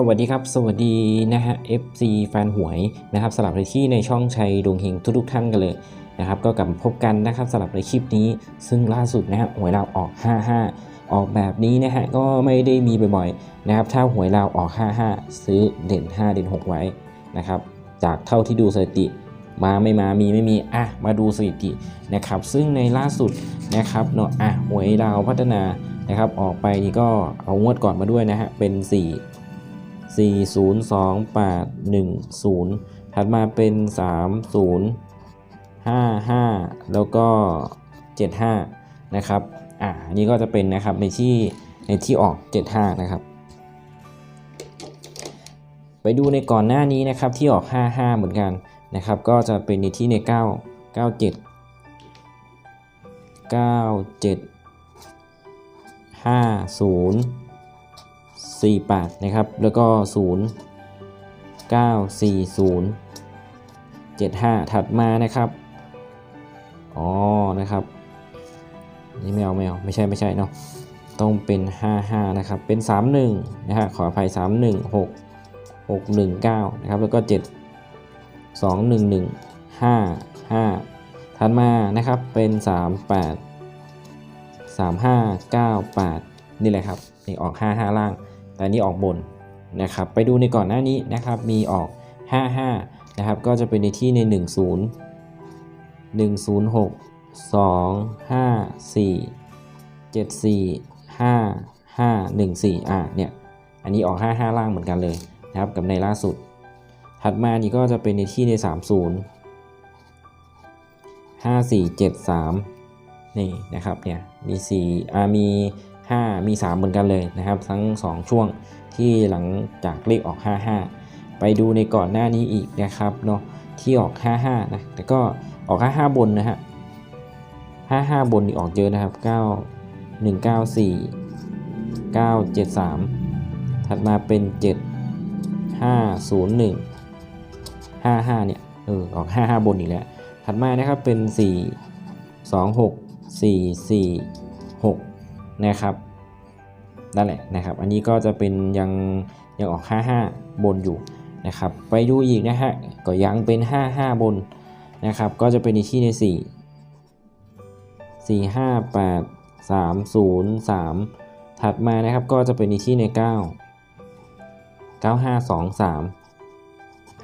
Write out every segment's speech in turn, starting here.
สวัสดีครับ สวัสดีนะฮะ FC แฟนหวยนะครับสลับในที่ในช่องชัยดวงเฮงทุกๆท่านกันเลยนะครับก็กลับมาพบกันนะครับสลับในคลิปนี้ ซึ่งล่าสุดนะฮะหวยเราวออก 55 ออกแบบนี้นะฮะก็ไม่ได้มีบ่อยๆนะครับถ้าหวยเราวออก 55 ซื้อเด่น 5 เด่น 6 ไว้นะครับจากเท่าที่ดูสถิติมาไม่มามีไม่มีอะมาดูสถิตินะครับซึ่งในล่าสุดนะครับเนาะอะหวยเราวพัฒนานะครับออกไปนี่ก็เอางวดก่อนมาด้วยนะฮะเป็น 4 40281ถัดมาเป็น 30 55 แล้วก็ 75 นะครับ อ่าอันนี้ก็จะเป็นนะครับในที่ในที่ออก 75 นะครับ ไปดูในก่อนหน้านี้นะครับที่ออก 55 เหมือนกันนะครับ ก็จะเป็นในที่ใน 9 97 97 50 48 นะครับ แล้วก็ 0 9 4 0 7 5 ถัดมานะครับ อ๋อ นะครับ นี่ไม่เอาไม่เอาไม่ใช่ไม่ใช่เนาะ ต้องเป็น 55 นะครับ เป็น 31 นะฮะ ขออภัย 31 6 6 1 9 นะครับ แล้วก็ 7 2 1 1 5 5 ถัดมานะครับ เป็น 38 35 98 นี่แหละครับนี่ออก 55 ล่าง แต่นนี้ออกบนนะครับ ไปดูในก่อนหน้านี้นะครับ มีออก 55 นะครับ ก็จะเป็นในที่ใน 10 106 2 5 4 7 4 5 5 1 4อะเนี่ย อันนี้ออก 55 ล่างเหมือนกันเลยนะครับ กับในล่าสุด ถัดมานี่ก็จะเป็นในที่ใน 30 5 4 7 3 นี่นะครับเนี่ย มี4อ่ามี 5 มี 3 เหมือนกันเลยนะครับ ทั้ง 2 ช่วงที่หลังจากเลขออก 55 ไปดูในก่อนหน้านี้อีกนะครับเนาะที่ออก 55 นะแต่ก็ออก 55 บนนะฮะ 55 บนนี่ออกเยอะนะครับ 9 194 973 ถัดมาเป็น 7 501 55 เนี่ยเออออก 55 บนอีกแล้ว ถัดมานะครับเป็น 4 2 6 4 4 นะครับนั่นแหละนะครับ อันนี้ก็จะเป็นยังยังออก 55 บนอยู่นะครับ ไปดูอีกนะฮะก็ยังเป็น 55 บนนะครับ ก็จะเป็นในที่ใน 4 4 5 8 3 0 3 ถัดมานะครับก็จะเป็นในที่ใน 9 9 5 2 3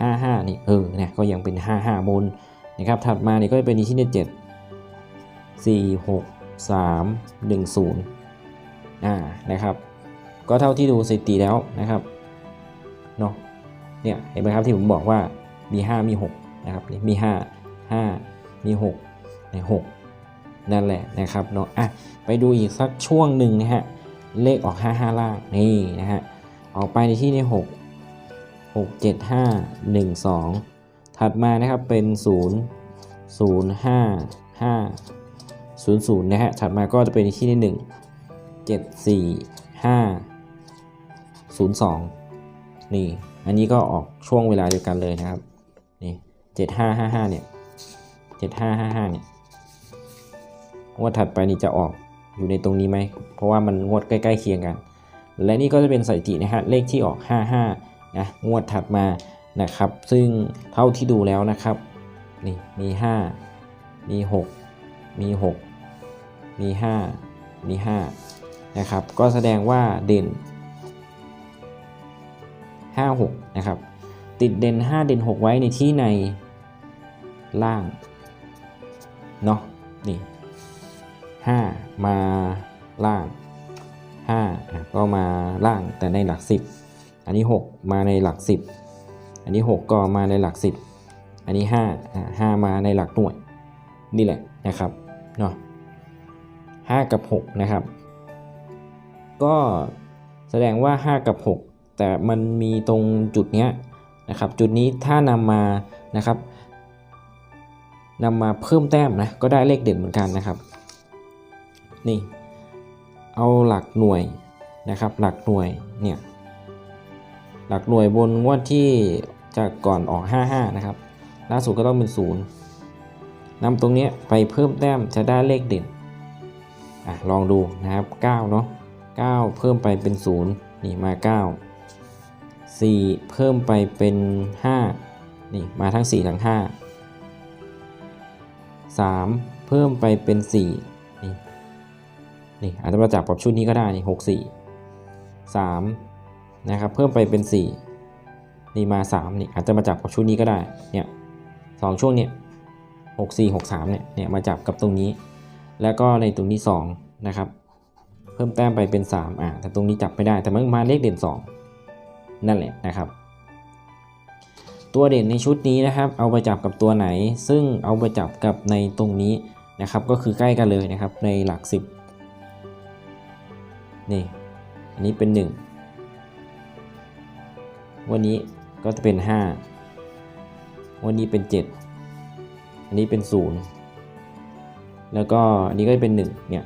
55 นี่เออนี่ยก็ยังเป็น 55 บนนะครับ ถัดมานี่ก็จะเป็นในที่ใน 7 4 6 3 1 0 อ่านะครับ ก็เท่าที่ดูสถิติแล้วนะครับเนาะเนี่ยเห็นไหมครับที่ผมบอกว่ามี 5 มี 6 นะครับนี่มี 5 5 มี6ใน6นั่นแหละนะครับเนาะอะไปดูอีกสักช่วงหนึ่งนะฮะเลขออก 5 5 ล่างนี่นะฮะออกไปในที่ใน 6 6 7 5 1 2 ถัดมานะครับเป็น 0 0 5 5 0 0นะฮะถัดมาก็จะเป็นในที่ใน1 7 4 5 0 2 นี่ อันนี้ก็ออกช่วงเวลาเดียวกันเลยนะครับ นี่7 5 5 5 เนี่ย 7 5 5 5 เนี่ย งวดถัดไปนี่จะออกอยู่ในตรงนี้ไหม เพราะว่ามันงวดใกล้ๆเคียงกัน และนี่ก็จะเป็นสถิตินะฮะ เลขที่ออก 55 นะ งวดถัดมานะครับ ซึ่งเท่าที่ดูแล้วนะครับ นี่มี 5 มี 6 มี 6 มี 5 มี 5 นะครับ ก็แสดงว่าเด่น 5 6 นะครับ ติดเด่น 5 เด่น 6 ไว้ในที่ในล่าง เนาะนี่ 5 มาล่าง 5 ก็มาล่างแต่ในหลัก 10 อันนี้ 6 มาในหลัก 10 อันนี้ 6 ก็มาในหลัก 10 อันนี้5อะ5มาในหลักหน่วย นี่แหละนะครับเนาะ5กับ 6 นะครับ ก็แสดงว่า 5 กับ 6 แต่มันมีตรงจุดเนี้ยนะครับ จุดนี้ถ้านำมานะครับนำมาเพิ่มแต้มนะก็ได้เลขเด่นเหมือนกันนะครับ นี่ เอาหลักหน่วยนะครับ หลักหน่วยเนี่ยหลักหน่วยบนงวดที่จะก่อนออก 55 นะครับ ล่าสุดก็ต้องเป็น 0นำตรงนี้ไปเพิ่มแต้มจะได้เลขเด่นอะลองดูนะครับ 9 เนาะ 9 เพิ่มไปเป็น 0 นี่มา 9 4 เพิ่มไปเป็น 5 นี่มาทั้ง 4 ทั้ง 5 3 เพิ่มไปเป็น 4 นี่นี่อาจจะมาจากกับชุดนี้ก็ได้นี่6 4 3นะครับเพิ่มไปเป็น 4 นี่มา 3 นี่อาจจะมาจับกับชุดนี้ก็ได้เนี่ยสองช่วงเนี่ย6 4 6 3เนี่ยเนี่ยมาจับกับตรงนี้ แล้วก็ในตรงนี้2นะครับ เพิ่มแต้มไปเป็น 3 อะแต่ตรงนี้จับไม่ได้ แต่มันมาเลขเด่น 2 นั่นแหละนะครับ ตัวเด่นในชุดนี้นะครับ เอาไปจับกับตัวไหน ซึ่งเอาไปจับกับในตรงนี้นะครับ ก็คือใกล้กันเลยนะครับ ในหลัก 10 นี่ อันนี้เป็น 1 วันนี้ก็จะเป็น 5 วันนี้เป็น 7 อันนี้เป็น 0 แล้วก็อันนี้ก็จะเป็น 1 เนี่ย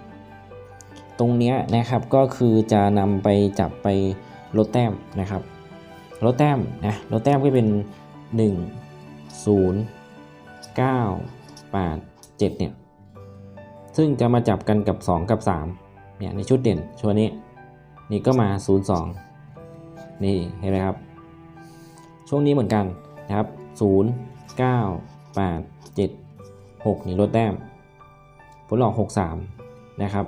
ตรงนี้นะครับก็คือจะนำไปจับไปลดแต้มนะครับลดแต้มนะลดแต้มก็เป็น 1 0 9 8 7เนี่ยซึ่งจะมาจับกันกับ 2 กับ3เนี่ยในชุดเด่นชัวนี้นี่ก็มา 0 2 นี่เห็นไหมครับ ช่วงนี้เหมือนกันนะครับ 0 9 8 7 6 นี่ลดแต้มผลออก 6 3 นะครับ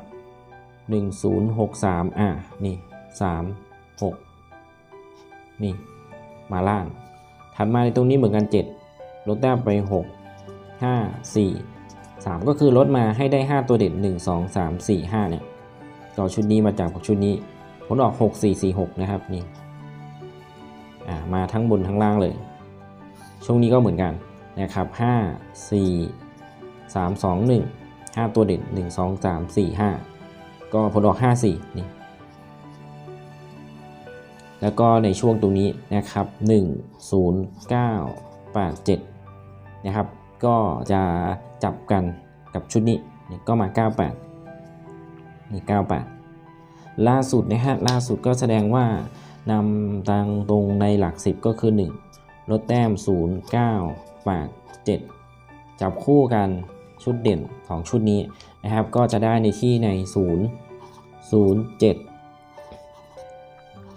1063 อะ นี่ 3 6 นี่ มาล่าง ถัดมาในตรงนี้เหมือนกัน 7 ลดแต้มไป 6 5 4 3 ก็คือลดมาให้ได้ 5 ตัวเด่น 1 2 3 4 5 เนี่ยก็ชุดนี้มาจากชุดนี้ ผลออก 6 4 4 6 นะครับ นี่ อ่า มาทั้งบนทั้งล่างเลย ช่วงนี้ก็เหมือนกันนะครับ 5 4 3 2 1 5 ตัวเด่น 1 2 3 4 5 ก็ผลออก 5 4 นี่ แล้วก็ในช่วงตรงนี้นะครับ 1 0 9 8 7 นะครับ ก็จะจับกันกับชุดนี้นี่ก็มา 98 นี่ 98 ล่าสุดนะฮะ ล่าสุดก็แสดงว่านำตังตรงในหลัก 10 ก็คือ 1 ลดแต้ม 0 9 8 7 จับคู่กันชุดเด่นของชุดนี้ นะครับ ก็จะได้ในที่ใน 0 0 7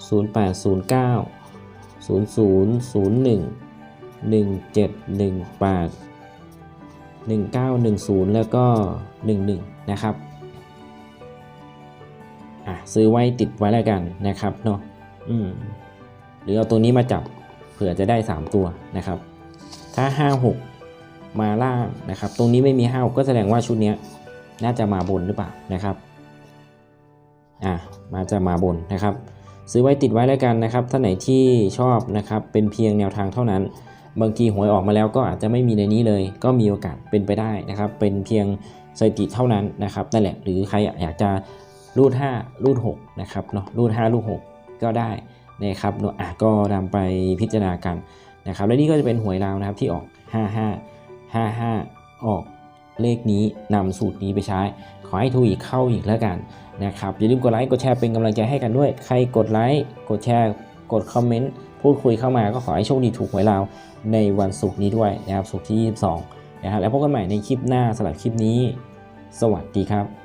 0 8 0 9 0 0 0 1 1 7 1 8 1 9 1 0 แล้วก็ 1 1 นะครับอะซื้อไว้ติดไว้แล้วกันนะครับเนาะอืมหรือเอาตัวนี้มาจับเผื่อจะได้ 3 ตัวนะครับ ถ้า 5 6 มาล่างนะครับ ตรงนี้ไม่มี 5 6 ก็แสดงว่าชุดนี้ น่าจะมาบนหรือเปล่านะครับอะมาจะมาบนนะครับ ซื้อไว้ติดไว้แล้วกันนะครับท่านไหนที่ชอบนะครับเป็นเพียงแนวทางเท่านั้น บางทีหวยออกมาแล้วก็อาจจะไม่มีในนี้เลย ก็มีโอกาสเป็นไปได้นะครับ เป็นเพียงสถิติเท่านั้นนะครับนั่นแหละหรือใครอยากจะรูด5รูด6นะครับเนาะรูด5รูด6 ก็ได้นะครับเนาะอะก็นำไปพิจารณากันนะครับ และนี่ก็จะเป็นหวยลาวนะครับที่ออก 55 55 ออก เลขนี้นำสูตรนี้ไปใช้ ขอให้ถูกอีกเข้าอีกแล้วกันนะครับอย่าลืมกดไลค์กดแชร์เป็นกำลังใจให้กันด้วย ใครกดไลค์กดแชร์กดคอมเมนต์พูดคุยเข้ามาก็ขอให้โชคดีถูกหวยเราในวันศุกร์นี้ด้วยนะครับศุกร์ที่ 22นะครับแล้วพบกันใหม่ในคลิปหน้าสำหรับคลิปนี้ สวัสดีครับ